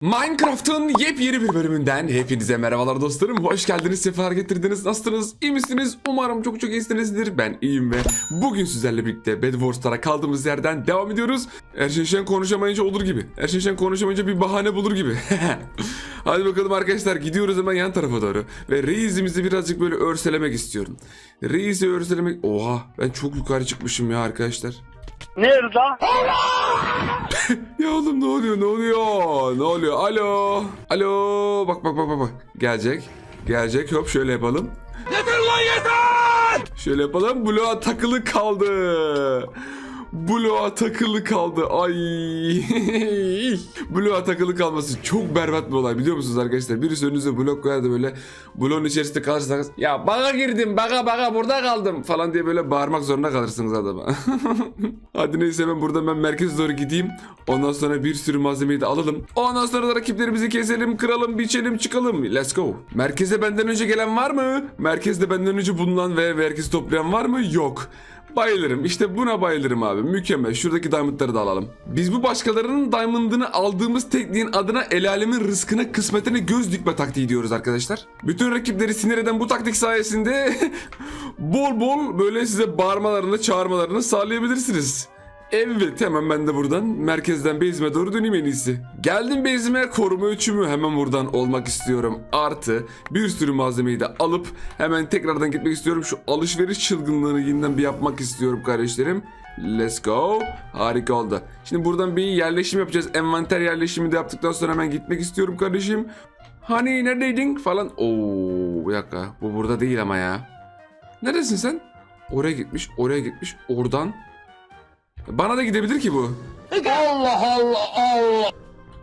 Minecraft'ın yepyeni bir bölümünden hepinize merhabalar dostlarım. Hoş geldiniz, sefer getirdiniz. Nasılsınız? İyi misiniz? Umarım çok çok iyisinizdir. Ben iyiyim ve bugün sizlerle birlikte Bed Wars'lara kaldığımız yerden devam ediyoruz. Erşen konuşamayınca olur gibi. Erşen konuşamayınca bir bahane bulur gibi. Hadi bakalım arkadaşlar gidiyoruz hemen yan tarafa doğru. Ve reisimizi birazcık böyle örselemek istiyorum. Reisi örselemek... Oha ben çok yukarı çıkmışım ya arkadaşlar. Nerede? Ya oğlum ne oluyor ne oluyor? Ne oluyor? Alo? Alo? Bak bak bak bak bak. Gelecek. Gelecek. Hop şöyle yapalım. Yeter lan yeter! Şöyle yapalım. Bloğa takılı kaldı Bloğa takılı kaldı ay Bloğa takılı kalması çok berbat bir olay biliyor musunuz arkadaşlar birisi önünüze blok koyar da böyle bloğun içerisinde kalırsanız ya baga girdim baga baga burada kaldım falan diye böyle bağırmak zorunda kalırsınız adama Hadi neyse ben buradan ben merkeze doğru gideyim. Ondan sonra bir sürü malzemeyi de alalım. Ondan sonra da rakiplerimizi keselim, kıralım, biçelim, çıkalım. Let's go. Merkeze benden önce gelen var mı? Merkezde benden önce bulunan ve merkezi toplayan var mı? Yok. Bayılırım. İşte buna bayılırım abi. Mükemmel. Şuradaki diamondları da alalım. Biz bu başkalarının diamondını aldığımız tekniğin adına el alemin rızkına, kısmetine göz dikme taktiği diyoruz arkadaşlar. Bütün rakipleri sinir eden bu taktik sayesinde bol bol böyle size bağırmalarını, çağırmalarını sağlayabilirsiniz. Evet hemen ben de buradan merkezden base'ime doğru döneyim en iyisi. Geldim base'ime koruma üçümü hemen buradan olmak istiyorum. Artı bir sürü malzemeyi de alıp hemen tekrardan gitmek istiyorum. Şu alışveriş çılgınlığını yeniden bir yapmak istiyorum kardeşlerim. Let's go. Harika oldu. Şimdi buradan bir yerleşim yapacağız. Envanter yerleşimi de yaptıktan sonra hemen gitmek istiyorum kardeşim. Hani neredeydin falan. Oo bir dakika bu burada değil ama ya. Neredesin sen? Oraya gitmiş, oraya gitmiş, oradan bana da gidebilir ki bu. Allah Allah Allah.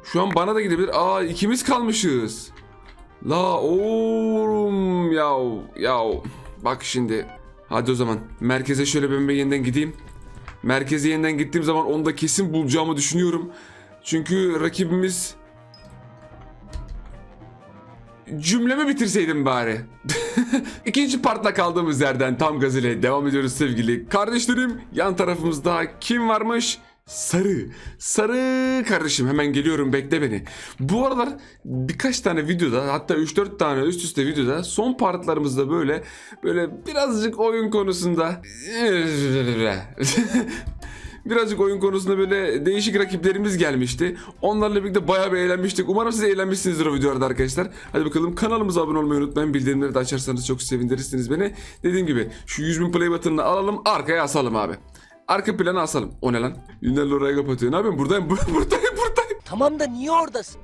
Şu an bana da gidebilir. Aa ikimiz kalmışız. La oğlum ya ya bak şimdi. Hadi o zaman merkeze şöyle ben bir yeniden gideyim. Merkeze yeniden gittiğim zaman onu da kesin bulacağımı düşünüyorum. Çünkü rakibimiz cümlemi bitirseydim bari. İkinci partla kaldığımız yerden tam gaz ile devam ediyoruz sevgili kardeşlerim. Yan tarafımızda kim varmış? Sarı. Sarı kardeşim hemen geliyorum bekle beni. Bu aralar birkaç tane videoda hatta 3-4 tane üst üste videoda son partlarımızda böyle böyle birazcık oyun konusunda Birazcık oyun konusunda böyle değişik rakiplerimiz gelmişti. Onlarla birlikte bayağı bir eğlenmiştik. Umarım siz eğlenmişsinizdir o videolarda arkadaşlar. Hadi bakalım kanalımıza abone olmayı unutmayın. Bildirimleri de açarsanız çok sevindirirsiniz beni. Dediğim gibi şu 100 bin play button'ını alalım arkaya asalım abi. Arka planı asalım. O ne lan? Ünlülerle oraya kapatıyor. Ne yapayım? Buradayım, bu- buradayım, buradayım. Tamam da niye oradasın?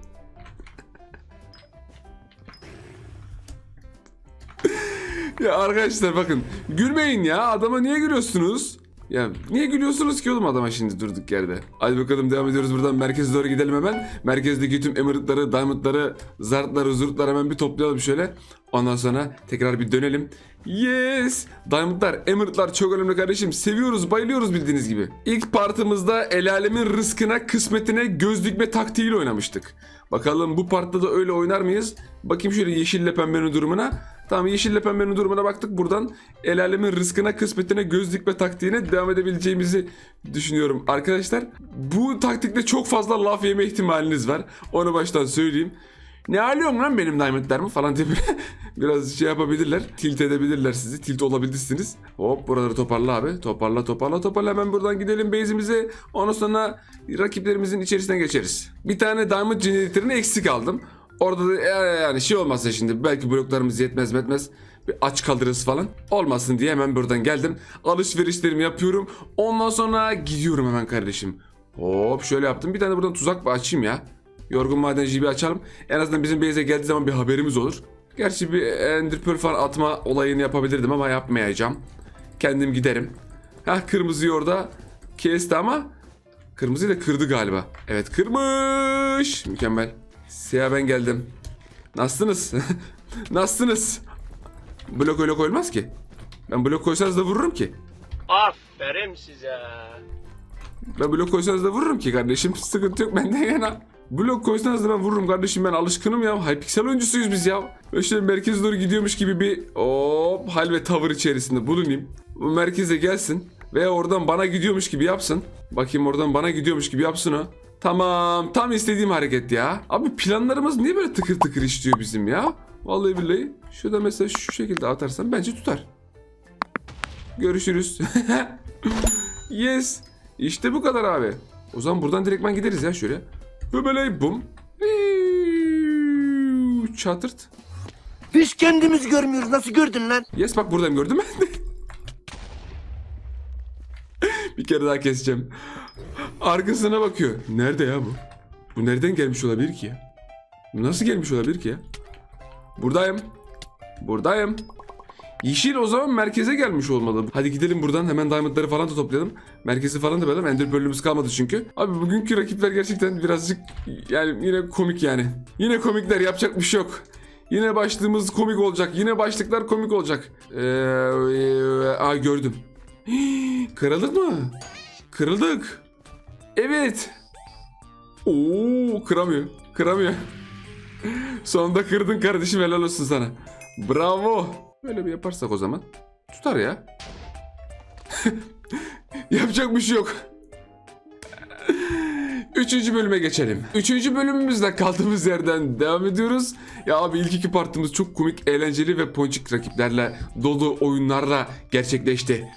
Ya arkadaşlar bakın. Gülmeyin ya. Adama niye gülüyorsunuz? Ya niye gülüyorsunuz ki oğlum adama şimdi durduk yerde? Hadi bakalım devam ediyoruz buradan merkeze doğru gidelim hemen. Merkezdeki tüm emeraldları, diamondları, zartları, zurtları hemen bir toplayalım şöyle. Ondan sonra tekrar bir dönelim. Yes! Diamondlar, emeraldlar çok önemli kardeşim. Seviyoruz, bayılıyoruz bildiğiniz gibi. İlk partımızda el alemin rızkına, kısmetine göz dikme taktiğiyle oynamıştık. Bakalım bu partta da öyle oynar mıyız? Bakayım şöyle yeşille pembenin durumuna. Tamam yeşille pembenin durumuna baktık. Buradan el alemin rızkına, kısmetine, göz dikme taktiğine devam edebileceğimizi düşünüyorum. Arkadaşlar bu taktikte çok fazla laf yeme ihtimaliniz var. Onu baştan söyleyeyim. Ne alıyorsun lan benim diamondlarımı falan diye biraz şey yapabilirler. Tilt edebilirler sizi. Tilt olabilirsiniz. Hop buraları toparla abi. Toparla toparla toparla. Hemen buradan gidelim base'imize. Ondan sonra rakiplerimizin içerisinden geçeriz. Bir tane diamond generator'ını eksik aldım. Orada da e, yani şey olmazsa şimdi belki bloklarımız yetmez metmez bir aç kalırız falan. Olmasın diye hemen buradan geldim. Alışverişlerimi yapıyorum. Ondan sonra gidiyorum hemen kardeşim. Hop şöyle yaptım. Bir tane buradan tuzak açayım ya. Yorgun madenciyi bir açalım. En azından bizim base'e geldiği zaman bir haberimiz olur. Gerçi bir ender falan atma olayını yapabilirdim ama yapmayacağım. Kendim giderim. Hah kırmızıyı orada kesti ama kırmızıyı da kırdı galiba. Evet kırmış. Mükemmel. Siyah ben geldim. Nasılsınız? Nasılsınız? Blok öyle koyulmaz ki. Ben blok koysanız da vururum ki. Aferin size. Ben blok koysanız da vururum ki kardeşim. Sıkıntı yok bende yana. Blok koysanız da ben vururum kardeşim ben alışkınım ya. Hypixel oyuncusuyuz biz ya. Böyle merkeze doğru gidiyormuş gibi bir hop hal ve tavır içerisinde bulunayım. Bu merkeze gelsin. Veya oradan bana gidiyormuş gibi yapsın. Bakayım oradan bana gidiyormuş gibi yapsın o. Tamam. Tam istediğim hareket ya. Abi planlarımız niye böyle tıkır tıkır işliyor bizim ya? Vallahi billahi. Şurada mesela şu şekilde atarsam bence tutar. Görüşürüz. yes. İşte bu kadar abi. O zaman buradan direktmen gideriz ya şöyle. Höbeley bum. Çatırt. Biz kendimiz görmüyoruz. Nasıl gördün lan? Yes bak buradayım gördün mü? bir kere daha keseceğim. Arkasına bakıyor. Nerede ya bu? Bu nereden gelmiş olabilir ki? Bu nasıl gelmiş olabilir ki ya? Buradayım. Buradayım. Yeşil o zaman merkeze gelmiş olmalı. Hadi gidelim buradan hemen diamondları falan da toplayalım. Merkezi falan da böyle ender bölümümüz kalmadı çünkü. Abi bugünkü rakipler gerçekten birazcık yani yine komik yani. Yine komikler yapacak bir şey yok. Yine başlığımız komik olacak. Yine başlıklar komik olacak. Ee, e, aa gördüm. Hii, Kırıldık mı? Kırıldık. Evet. Oo kıramıyor. Kıramıyor. Sonunda kırdın kardeşim helal olsun sana. Bravo. Böyle bir yaparsak o zaman. Tutar ya. Yapacak bir şey yok. Üçüncü bölüme geçelim. Üçüncü bölümümüzde kaldığımız yerden devam ediyoruz. Ya abi ilk iki partımız çok komik, eğlenceli ve ponçik rakiplerle dolu oyunlarla gerçekleşti.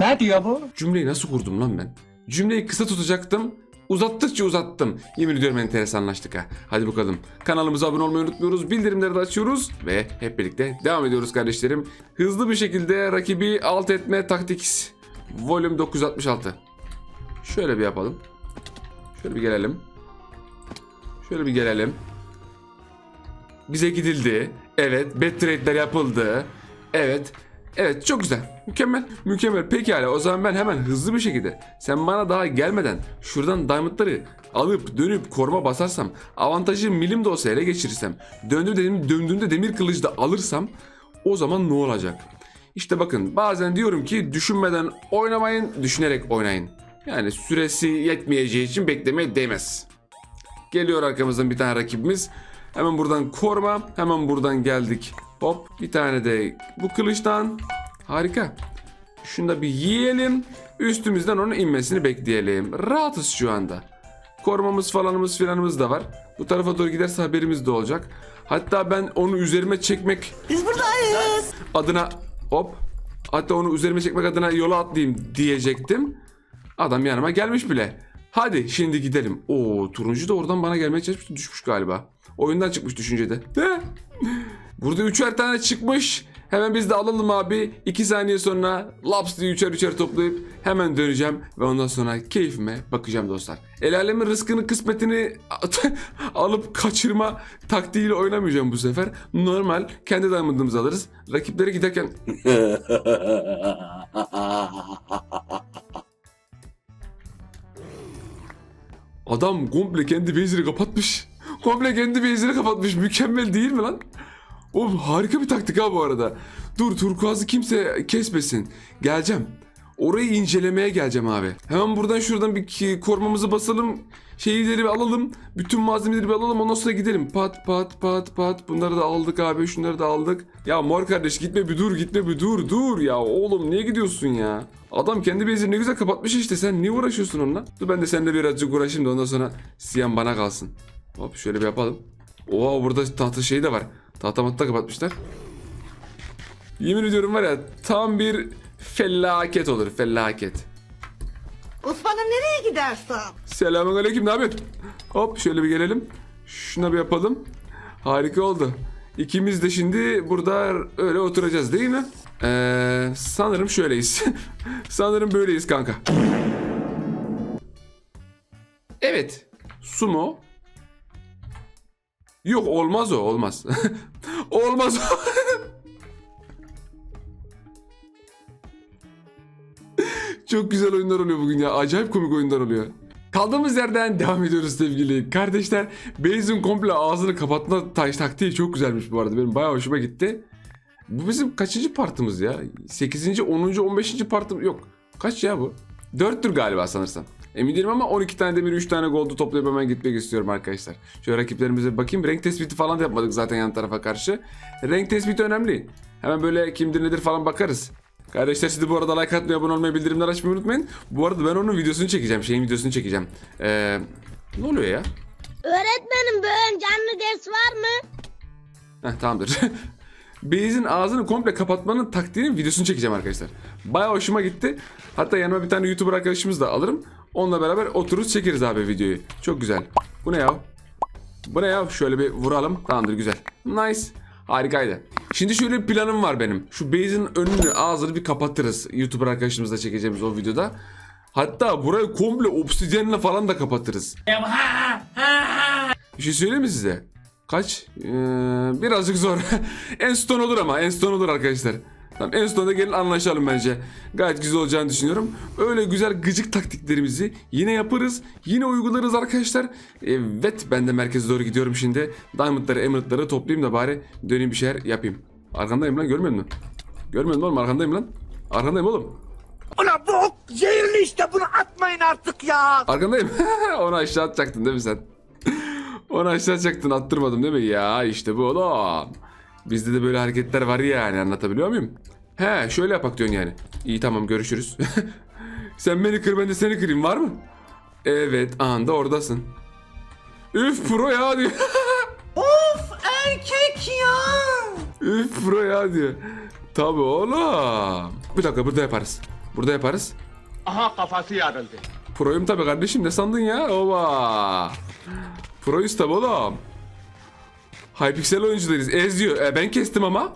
Ne diyor bu? Cümleyi nasıl kurdum lan ben? Cümleyi kısa tutacaktım. Uzattıkça uzattım. Yemin ediyorum enteresanlaştık ha. Hadi bakalım. Kanalımıza abone olmayı unutmuyoruz. Bildirimleri de açıyoruz. Ve hep birlikte devam ediyoruz kardeşlerim. Hızlı bir şekilde rakibi alt etme taktik. Volüm 966. Şöyle bir yapalım. Şöyle bir gelelim. Şöyle bir gelelim. Bize gidildi. Evet, bet trade'ler yapıldı. Evet. Evet, çok güzel. Mükemmel. Mükemmel. Pekala. O zaman ben hemen hızlı bir şekilde sen bana daha gelmeden şuradan diamondları alıp dönüp koruma basarsam, avantajı milim de olsa ele geçirirsem, döndüğümde, demir, döndüğümde demir kılıcı da alırsam o zaman ne olacak? İşte bakın bazen diyorum ki düşünmeden oynamayın, düşünerek oynayın. Yani süresi yetmeyeceği için beklemeye değmez. Geliyor arkamızdan bir tane rakibimiz. Hemen buradan koruma. Hemen buradan geldik. Hop bir tane de bu kılıçtan. Harika. Şunu da bir yiyelim. Üstümüzden onun inmesini bekleyelim. Rahatız şu anda. Korumamız falanımız filanımız da var. Bu tarafa doğru giderse haberimiz de olacak. Hatta ben onu üzerime çekmek Biz buradayız. adına hop hatta onu üzerime çekmek adına yola atlayayım diyecektim. Adam yanıma gelmiş bile. Hadi şimdi gidelim. Oo turuncu da oradan bana gelmeye çalışmıştı düşmüş galiba. Oyundan çıkmış düşüncede. De. Burada üçer tane çıkmış. Hemen biz de alalım abi. İki saniye sonra laps diye üçer üçer toplayıp hemen döneceğim. Ve ondan sonra keyfime bakacağım dostlar. El alemin rızkını kısmetini alıp kaçırma taktiğiyle oynamayacağım bu sefer. Normal kendi diamond'ımızı alırız. Rakiplere giderken Adam komple kendi base'ini kapatmış. Komple kendi base'ini kapatmış. Mükemmel değil mi lan? Oğlum harika bir taktik ha bu arada. Dur turkuazı kimse kesmesin. Geleceğim. Orayı incelemeye geleceğim abi. Hemen buradan şuradan bir korumamızı basalım. Şeyleri bir alalım. Bütün malzemeleri bir alalım. Ondan sonra gidelim. Pat pat pat pat. Bunları da aldık abi. Şunları da aldık. Ya mor kardeş gitme bir dur gitme bir dur dur ya. Oğlum niye gidiyorsun ya? Adam kendi base'ini ne güzel kapatmış işte. Sen niye uğraşıyorsun onunla? Dur ben de seninle birazcık uğraşayım da ondan sonra siyan bana kalsın. Hop şöyle bir yapalım. Oha burada tahta şey de var. Tahta matta kapatmışlar. Yemin ediyorum var ya tam bir felaket olur felaket. Osman'ım nereye gidersen? Selamun aleyküm ne yapıyorsun? Hop şöyle bir gelelim. Şuna bir yapalım. Harika oldu. İkimiz de şimdi burada öyle oturacağız değil mi? Ee, sanırım şöyleyiz. sanırım böyleyiz kanka. Evet. Sumo. Yok olmaz o olmaz. olmaz o. Çok güzel oyunlar oluyor bugün ya. Acayip komik oyunlar oluyor. Kaldığımız yerden devam ediyoruz sevgili kardeşler. Base'in komple ağzını kapatma taş taktiği çok güzelmiş bu arada. Benim bayağı hoşuma gitti. Bu bizim kaçıncı partımız ya? 8. 10. 15. partım yok. Kaç ya bu? 4'tür galiba sanırsam. Emin değilim ama 12 tane demir 3 tane gold'u toplayıp hemen gitmek istiyorum arkadaşlar. Şöyle rakiplerimize bakayım. Renk tespiti falan da yapmadık zaten yan tarafa karşı. Renk tespiti önemli. Hemen böyle kimdir nedir falan bakarız. Kardeşler siz de bu arada like atmayı, abone olmayı, bildirimler açmayı unutmayın. Bu arada ben onun videosunu çekeceğim. Şeyin videosunu çekeceğim. Ee, Ne oluyor ya? Öğretmenim bugün canlı ders var mı? Heh tamamdır. Beyz'in ağzını komple kapatmanın taktiğinin videosunu çekeceğim arkadaşlar. Baya hoşuma gitti. Hatta yanıma bir tane YouTuber arkadaşımız da alırım. Onunla beraber otururuz çekeriz abi videoyu. Çok güzel. Bu ne ya? Bu ne ya? Şöyle bir vuralım. Tamamdır güzel. Nice. Harikaydı. Şimdi şöyle bir planım var benim. Şu Beyz'in önünü ağzını bir kapatırız. YouTuber arkadaşımızla çekeceğimiz o videoda. Hatta burayı komple obsidyenle falan da kapatırız. Bir şey söyleyeyim mi size? Kaç? Ee, birazcık zor. en son olur ama. En son olur arkadaşlar. Tamam en sonunda gelin anlaşalım bence. Gayet güzel olacağını düşünüyorum. Öyle güzel gıcık taktiklerimizi yine yaparız. Yine uygularız arkadaşlar. Evet ben de merkeze doğru gidiyorum şimdi. Diamondları, emeraldları toplayayım da bari döneyim bir şeyler yapayım. Arkandayım lan görmüyor musun? Görmüyor musun oğlum arkandayım lan. Arkandayım oğlum. Ulan bu ok zehirli işte bunu atmayın artık ya. Arkandayım. Onu aşağı atacaktın değil mi sen? Onu aşağı atacaktın attırmadım değil mi? Ya işte bu oğlum. Bizde de böyle hareketler var yani anlatabiliyor muyum? He şöyle yapak diyorsun yani. İyi tamam görüşürüz. sen beni kır ben de seni kırayım var mı? Evet anda oradasın. Üf pro ya diyor. Of erkek ya. Üf pro ya diyor. Tabii oğlum. Bir dakika burada yaparız. Burada yaparız. Aha kafası yarıldı. Pro'yum tabii kardeşim ne sandın ya? Oba. Pro'yuz tabii oğlum. Hypixel oyuncularız. Ez diyor. E, ben kestim ama.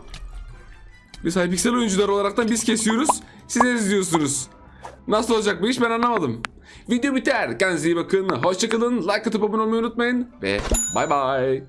Biz Hypixel oyuncular olaraktan biz kesiyoruz. Siz ez diyorsunuz. Nasıl olacak bu iş ben anlamadım. Video biter. Kendinize iyi bakın. Hoşçakalın. Like atıp abone olmayı unutmayın. Ve bay bay.